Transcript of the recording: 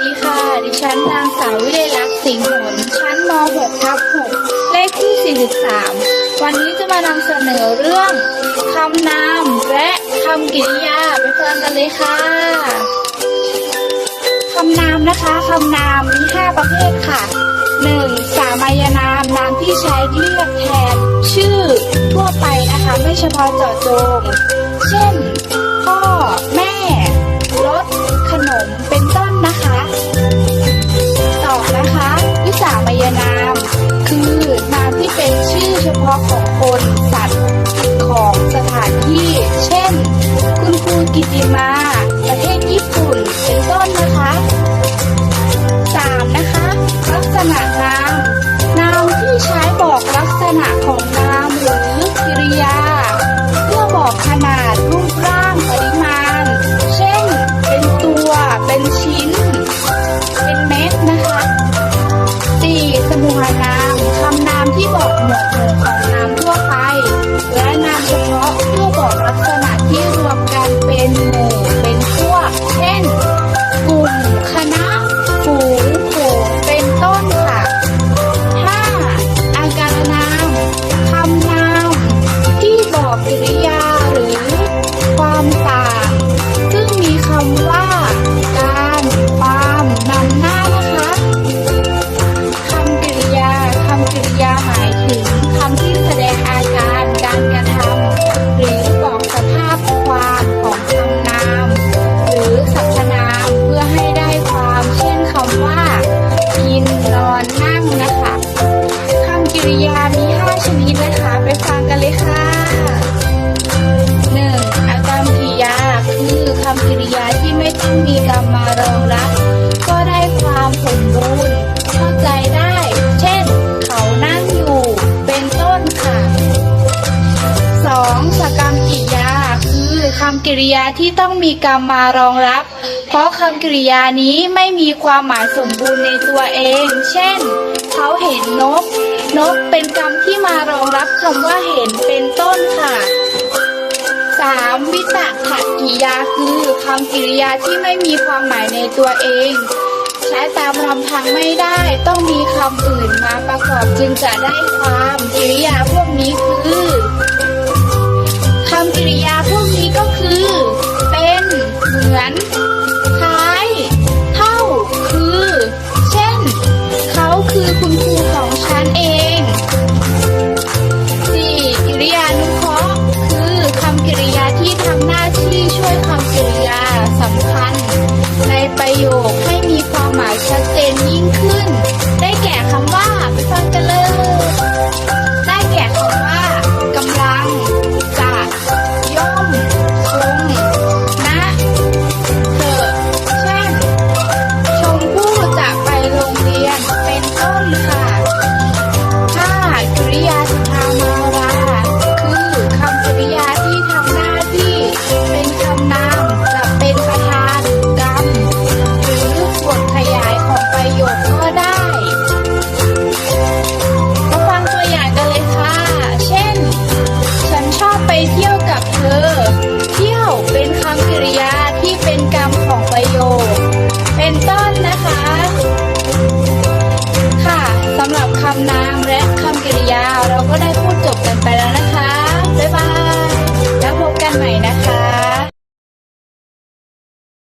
ดีค่ะ ดิฉันนางสาววิเลลักษณ์สิงห์หนชั้นม .6 ทับ6เลขที่ 43 วันนี้จะมานำเสนอเรื่องคำนามและคำกริยาไปฟังกันเลยค่ะคำนามนะคะคำนามมี 5 ประเภทค่ะ 1. สามัญนามนามที่ใช้เรียกแทน ชื่อทั่วไปนะคะ ไม่เฉพาะเจาะจง เช่น พาะของคนสัตว์ของสถานที่ เช่น คุณครูกิติมา ประเทศญี่ปุ่นเป็นต้นนะคะสามนะคะ ลักษณะนาม นามที่ใช้บอกลักษณะของนามหรือกิริยา เพื่อบอกขนาดรูปร่างปริมาณ เช่น เป็นตัว เป็นชิ้น เป็นเม็ดนะคะสี่สมุหนามคำนามที่บอกหมวดหมู่ของ นิดนะคะ ไปฟังกันเลยค่ะหนึ่งอาการกริยา คือคำกริยาที่ไม่ต้องมีกรรมมารองรับ ก็ได้ความสมบูรณ์เข้าใจได้ เช่น เขานั่งอยู่ เป็นต้นค่ะสองสกรรมกิริยา คือคำกริยาที่ต้องมีกรรมมารองรับ เพราะคำกริยานี้ไม่มีความหมายสมบูรณ์ในตัวเอง เช่น เขาเห็นนก นกเป็นคำที่มารองรับคำว่าเห็นเป็นต้นค่ะสามวิตถกิริยาคือคำกริยาที่ไม่มีความหมายในตัวเอง ใช้ตามลำพังไม่ได้ต้องมีคำอื่นมาประกอบจึงจะได้ความกริยา 拜ปแ